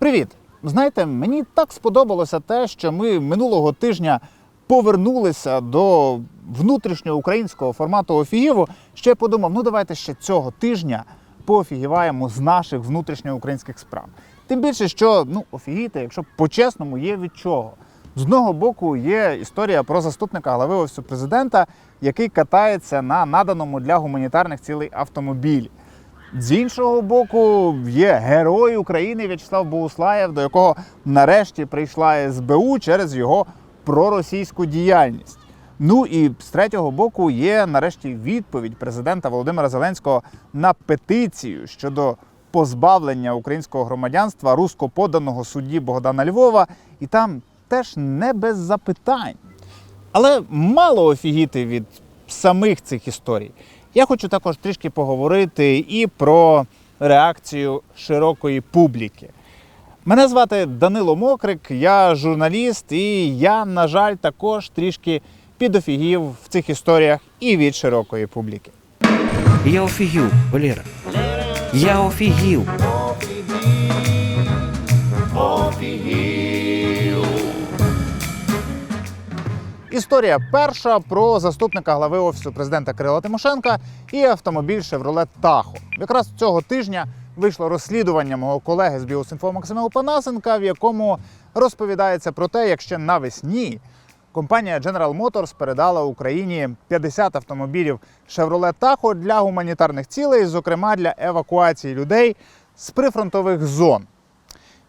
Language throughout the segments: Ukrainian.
Привіт! Знаєте, мені так сподобалося те, що ми минулого тижня повернулися до внутрішнього українського формату офігіву. Що я подумав, ну давайте ще цього тижня поофігіваємо з наших внутрішньоукраїнських справ. Тим більше, що ну офігіти, якщо по-чесному, є від чого. З одного боку є історія про заступника глави офісу президента, який катається на наданому для гуманітарних цілей автомобілі. З іншого боку, є герой України В'ячеслав Богуслаєв, до якого нарешті прийшла СБУ через його проросійську діяльність. Ну і з третього боку є нарешті відповідь президента Володимира Зеленського на петицію щодо позбавлення українського громадянства руськоподаного судді Богдана Львова, і там теж не без запитань. Але мало офігіти від самих цих історій. Я хочу також трішки поговорити і про реакцію широкої публіки. Мене звати Данило Мокрик, я журналіст, і я, на жаль, також трішки підофігів в цих історіях і від широкої публіки. Я офігів, Валера. Я офігів. Історія перша про заступника глави офісу президента Кирила Тимошенка і автомобіль Chevrolet Tahoe. Якраз цього тижня вийшло розслідування мого колеги з Біосінфо Максима Опанасенка, в якому розповідається про те, як ще навесні компанія General Motors передала Україні 50 автомобілів Chevrolet Tahoe для гуманітарних цілей, зокрема для евакуації людей з прифронтових зон.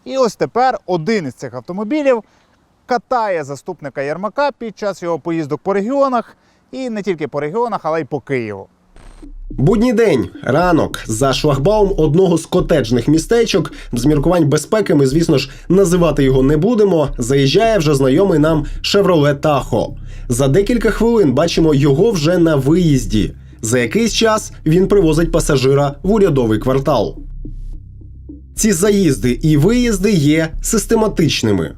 І ось тепер один із цих автомобілів катає заступника Єрмака під час його поїздок по регіонах, і не тільки по регіонах, але й по Києву. Будній день, ранок, за шлагбаум одного з котеджних містечок. З міркувань безпеки ми, звісно ж, називати його не будемо. Заїжджає вже знайомий нам Chevrolet Tahoe. За декілька хвилин бачимо його вже на виїзді. За якийсь час він привозить пасажира в урядовий квартал. Ці заїзди і виїзди є систематичними.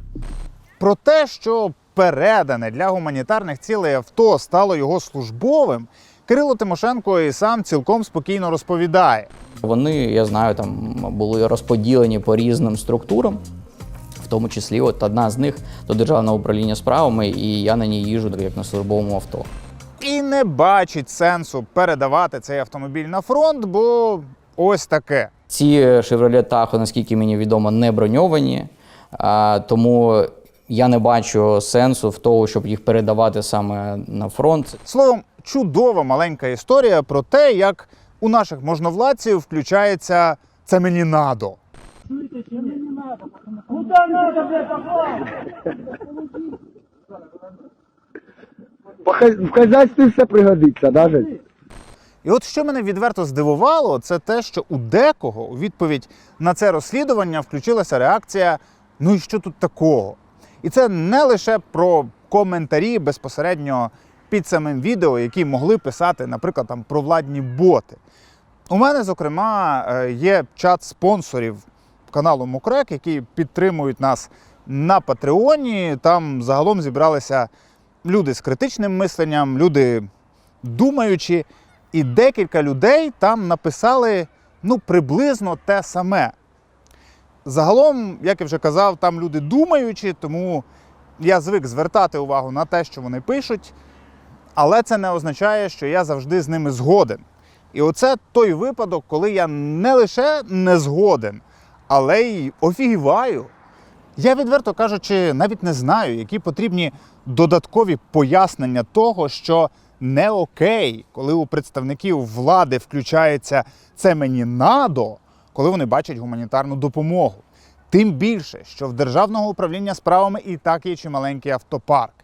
Про те, що передане для гуманітарних цілей авто стало його службовим, Кирило Тимошенко і сам цілком спокійно розповідає. Вони, я знаю, там були розподілені по різним структурам, в тому числі от одна з них до державного управління справами, і я на ній їжджу як на службовому авто. І не бачить сенсу передавати цей автомобіль на фронт, бо ось таке. Ці Chevrolet Tahoe, наскільки мені відомо, не броньовані, тому я не бачу сенсу в тому, щоб їх передавати саме на фронт. Словом, чудова маленька історія про те, як у наших можновладців включається це мені надо. По хай- В хазяйстві все пригодиться, навіть. І от що мене відверто здивувало, це те, що у декого у відповідь на це розслідування включилася реакція: ну і що тут такого? І це не лише про коментарі безпосередньо під самим відео, які могли писати, наприклад, там провладні боти. У мене, зокрема, е, є чат спонсорів каналу Мокрек, які підтримують нас на Патреоні. Там загалом зібралися люди з критичним мисленням, люди думаючі. І декілька людей там написали ну, приблизно те саме. Загалом, як я вже казав, там люди думаючі, тому я звик звертати увагу на те, що вони пишуть, але це не означає, що я завжди з ними згоден. І оце той випадок, коли я не лише не згоден, але й офігіваю. Я, відверто кажучи, навіть не знаю, які потрібні додаткові пояснення того, що не окей, коли у представників влади включається це мені надо, коли вони бачать гуманітарну допомогу. Тим більше, що в Державного управління справами і так є чималенький автопарк.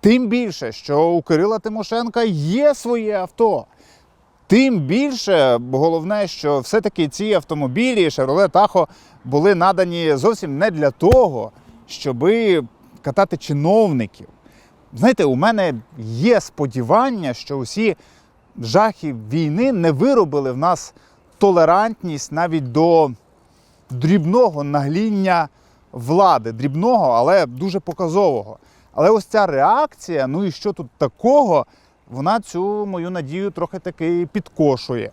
Тим більше, що у Кирила Тимошенка є своє авто. Тим більше, головне, що все-таки ці автомобілі Chevrolet Tahoe були надані зовсім не для того, щоби катати чиновників. Знаєте, у мене є сподівання, що усі жахи війни не виробили в нас толерантність навіть до дрібного нагління влади, дрібного, але дуже показового. Але ось ця реакція, ну і що тут такого, вона цю мою надію трохи таки підкошує.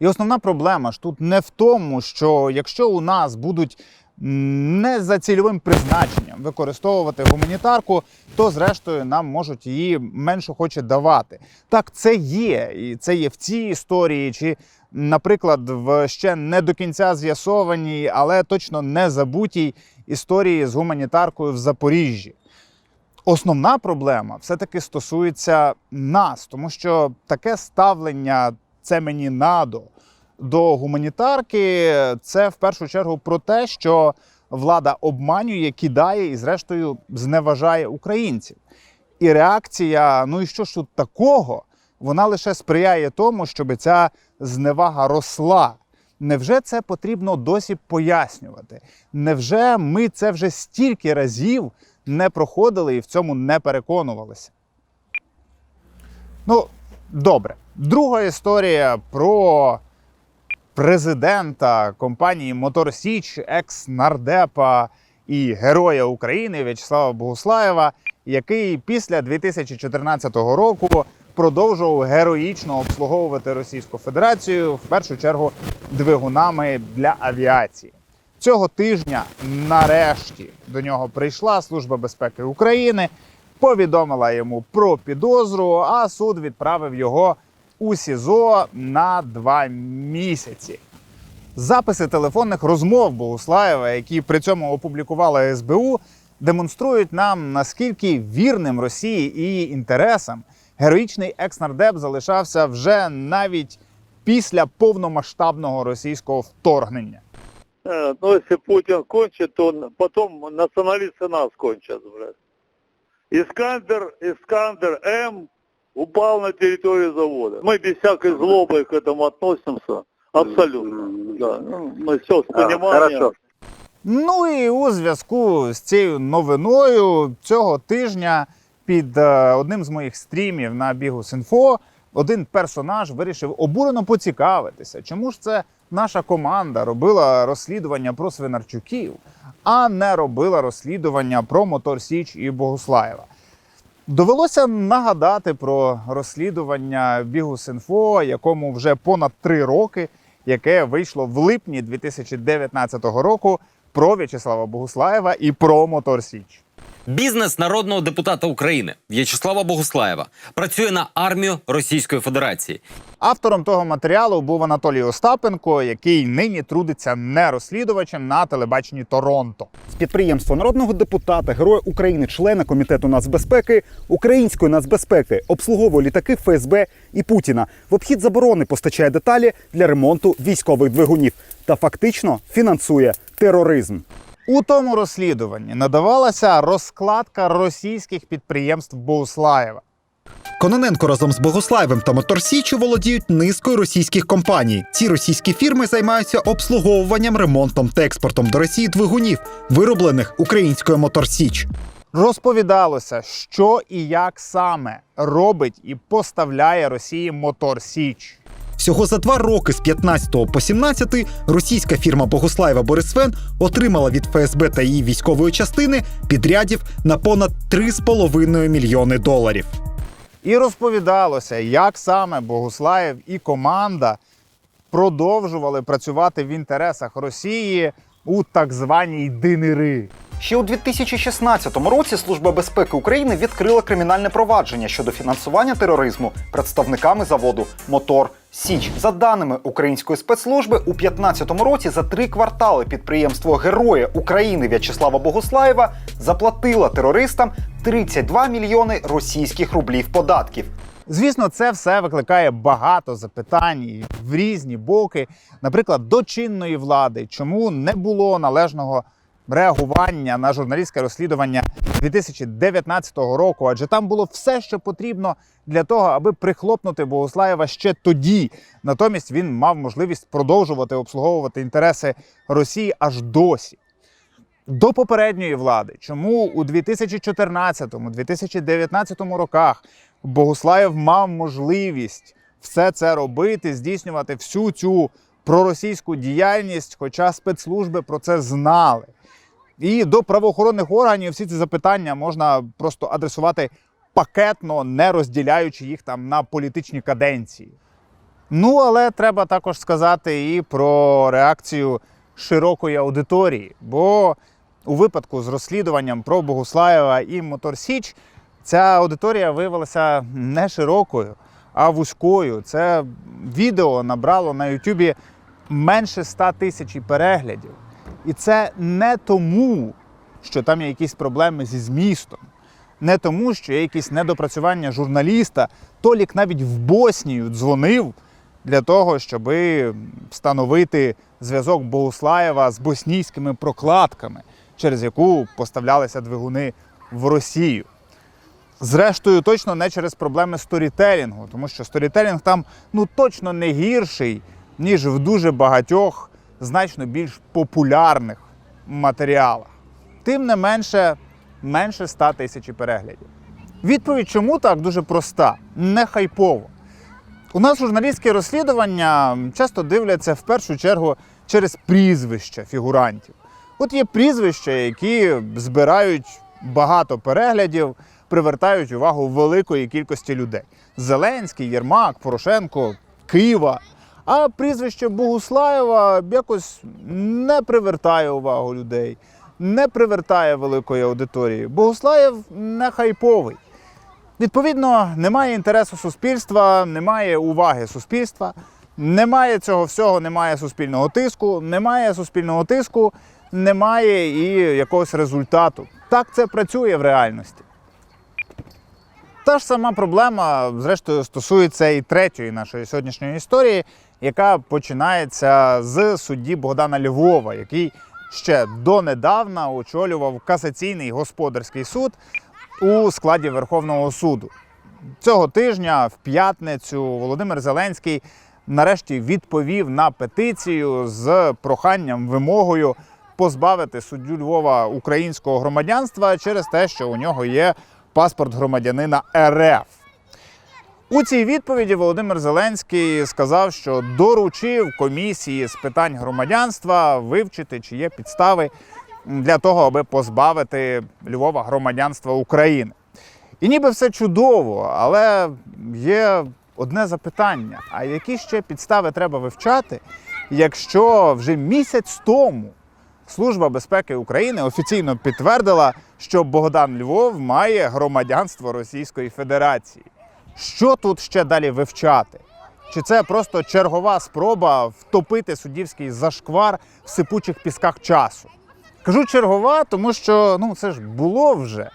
І основна проблема ж тут не в тому, що якщо у нас будуть не за цільовим призначенням використовувати гуманітарку, то зрештою нам можуть її менше хоче давати. Так, це є, і це є в цій історії, чи, наприклад, в ще не до кінця з'ясованій, але точно не забутій історії з гуманітаркою в Запоріжжі. Основна проблема все-таки стосується нас, тому що таке ставлення це мені надо до гуманітарки. Це в першу чергу про те, що влада обманює, кидає і, зрештою, зневажає українців. І реакція, ну і що ж тут такого, вона лише сприяє тому, щоб ця зневага росла. Невже це потрібно досі пояснювати? Невже ми це вже стільки разів не проходили і в цьому не переконувалися? Ну, добре. Друга історія про президента компанії Мотор Січ, екс-нардепа і героя України В'ячеслава Богуслаєва, який після 2014 року продовжував героїчно обслуговувати Російську Федерацію в першу чергу двигунами для авіації. Цього тижня нарешті до нього прийшла Служба безпеки України, повідомила йому про підозру, а суд відправив його у СІЗО на два місяці. Записи телефонних розмов Богуслаєва, які при цьому опублікувала СБУ, демонструють нам, наскільки вірним Росії і її інтересам героїчний екснардеп залишався вже навіть після повномасштабного російського вторгнення. Э, Ну, если Путин кончит, то он- потом националисты нас кончат, блядь. Искандер, Искандер М упал на территорию завода. Мы без всякой злобы к этому относимся. Абсолютно. Да. Ну, мы все с пониманием. Ну і у зв'язку з цією новиною цього тижня під е, одним з моїх стрімів на Бігус.Інфо один персонаж вирішив обурено поцікавитися, чому ж це наша команда робила розслідування про Свинарчуків, а не робила розслідування про Мотор Січ і Богуслаєва. Довелося нагадати про розслідування Бігус.Інфо, якому вже понад три роки, яке вийшло в липні 2019 року про В'ячеслава Богуслаєва і про Мотор Січ. Бізнес народного депутата України В'ячеслава Богуслаєва працює на армію Російської Федерації. Автором того матеріалу був Анатолій Остапенко, який нині трудиться не розслідувачем на телебаченні Торонто. з підприємства народного депутата, героя України, члена комітету нацбезпеки, української нацбезпеки, обслуговує літаки ФСБ і Путіна. В обхід заборони постачає деталі для ремонту військових двигунів та фактично фінансує тероризм. У тому розслідуванні надавалася розкладка російських підприємств Богуслаєва. Кононенко разом з Богослаєвим та Моторсіччю володіють низкою російських компаній. Ці російські фірми займаються обслуговуванням, ремонтом та експортом до Росії двигунів, вироблених українською Моторсіч. Розповідалося, що і як саме робить і поставляє Росії Мотор Січ. Всього за два роки з 15 по 17 російська фірма Богуслаєва Борисфен отримала від ФСБ та її військової частини підрядів на понад 3,5 мільйони доларів. І розповідалося, як саме Богуслаєв і команда продовжували працювати в інтересах Росії у так званій динери. Ще у 2016 році Служба безпеки України відкрила кримінальне провадження щодо фінансування тероризму представниками заводу Мотор Січ. За даними української спецслужби, у 2015 році за три квартали підприємство Героя України В'ячеслава Богуслаєва заплатило терористам 32 мільйони російських рублів податків. Звісно, це все викликає багато запитань в різні боки, наприклад, до чинної влади, чому не було належного реагування на журналістське розслідування 2019 року, адже там було все, що потрібно для того, аби прихлопнути Богуслаєва ще тоді. Натомість він мав можливість продовжувати обслуговувати інтереси Росії аж досі. До попередньої влади, чому у 2014-2019 роках Богуслаєв мав можливість все це робити, здійснювати всю цю проросійську діяльність, хоча спецслужби про це знали. І до правоохоронних органів всі ці запитання можна просто адресувати пакетно, не розділяючи їх там на політичні каденції. Ну, але треба також сказати і про реакцію широкої аудиторії. Бо у випадку з розслідуванням про Богуслаєва і Мотор Січ ця аудиторія виявилася не широкою, а вузькою. Це відео набрало на Ютубі менше 100 тисяч переглядів. І це не тому, що там є якісь проблеми зі змістом, не тому, що є якісь недопрацювання журналіста. Толік навіть в Боснію дзвонив для того, щоб встановити зв'язок Богуслаєва з боснійськими прокладками, через яку поставлялися двигуни в Росію. Зрештою, точно не через проблеми сторітелінгу, тому що сторітелінг там ну точно не гірший, ніж в дуже багатьох значно більш популярних матеріалах. Тим не менше, менше 100 тисяч переглядів. Відповідь чому так дуже проста, не хайпово. У нас журналістські розслідування часто дивляться в першу чергу через прізвища фігурантів. От є прізвища, які збирають багато переглядів, привертають увагу великої кількості людей: Зеленський, Єрмак, Порошенко, Кива. А прізвище Богуслаєва якось не привертає увагу людей, не привертає великої аудиторії. Богуслаєв не хайповий. Відповідно, немає інтересу суспільства, немає уваги суспільства, немає цього всього, немає суспільного тиску, немає суспільного тиску, немає і якогось результату. Так це працює в реальності. Та ж сама проблема, зрештою, стосується і третьої нашої сьогоднішньої історії, яка починається з судді Богдана Львова, який ще донедавна очолював касаційний господарський суд у складі Верховного суду. Цього тижня, в п'ятницю, Володимир Зеленський нарешті відповів на петицію з проханням, вимогою позбавити суддю Львова українського громадянства через те, що у нього є паспорт громадянина РФ. У цій відповіді Володимир Зеленський сказав, що доручив комісії з питань громадянства вивчити, чи є підстави для того, аби позбавити Львова громадянства України. І ніби все чудово, але є одне запитання: а які ще підстави треба вивчати, якщо вже місяць тому Служба безпеки України офіційно підтвердила, що Богдан Львов має громадянство Російської Федерації? Що тут ще далі вивчати? Чи це просто чергова спроба втопити суддівський зашквар в сипучих пісках часу? Кажу чергова, тому що ну це ж було вже.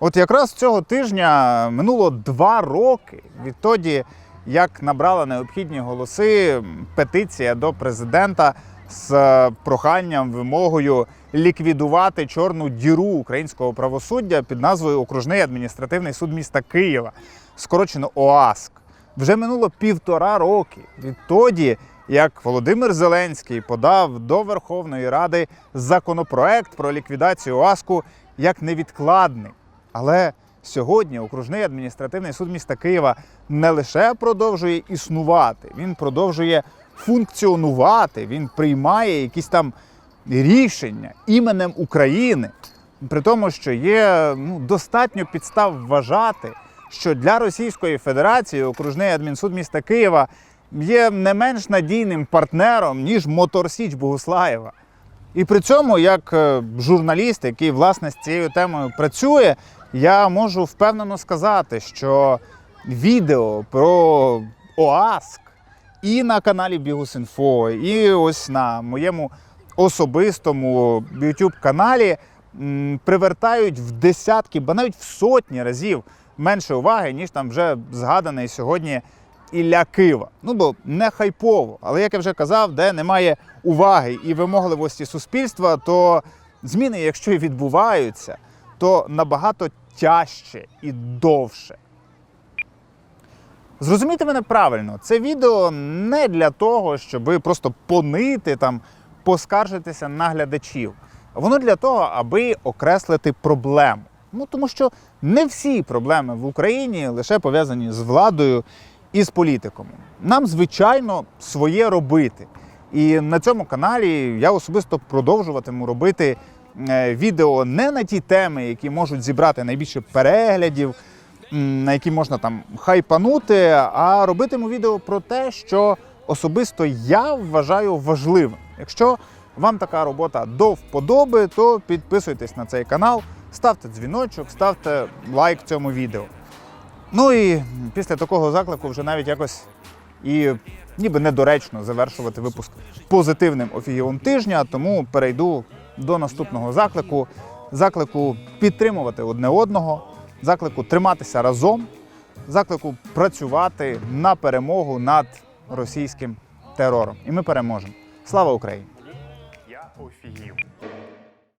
От якраз цього тижня минуло два роки відтоді, як набрала необхідні голоси петиція до президента з е, проханням, вимогою ліквідувати чорну діру українського правосуддя під назвою Окружний адміністративний суд міста Києва, скорочено ОАСК. Вже минуло півтора роки відтоді, як Володимир Зеленський подав до Верховної Ради законопроект про ліквідацію ОАСКу як невідкладний. Але сьогодні окружний адміністративний суд міста Києва не лише продовжує існувати, він продовжує функціонувати, він приймає якісь там рішення іменем України. При тому, що є ну, достатньо підстав вважати, що для Російської Федерації окружний адмінсуд міста Києва є не менш надійним партнером, ніж Мотор Січ Богуслаєва. І при цьому, як е, журналіст, який власне з цією темою працює, я можу впевнено сказати, що відео про ОАСК і на каналі Бігус.Інфо, і ось на моєму особистому youtube каналі привертають в десятки, ба навіть в сотні разів менше уваги, ніж там вже згаданий сьогодні Ілля Кива. Ну бо не хайпово. Але як я вже казав, де немає уваги і вимогливості суспільства, то зміни, якщо і відбуваються, то набагато тяжче і довше. Зрозумійте мене правильно, це відео не для того, щоб просто понити там, поскаржитися на глядачів. Воно для того, аби окреслити проблему. Ну тому що не всі проблеми в Україні лише пов'язані з владою і з політиком. Нам, звичайно, своє робити. І на цьому каналі я особисто продовжуватиму робити е, відео не на ті теми, які можуть зібрати найбільше переглядів, на які можна там хайпанути, а робитиму відео про те, що особисто я вважаю важливим. Якщо вам така робота до вподоби, то підписуйтесь на цей канал, ставте дзвіночок, ставте лайк цьому відео. Ну і після такого заклику вже навіть якось і ніби недоречно завершувати випуск позитивним офігівом тижня, тому перейду до наступного заклику. Заклику підтримувати одне одного, заклику триматися разом, заклику працювати на перемогу над російським терором. І ми переможемо. Слава Україні! Я офігів.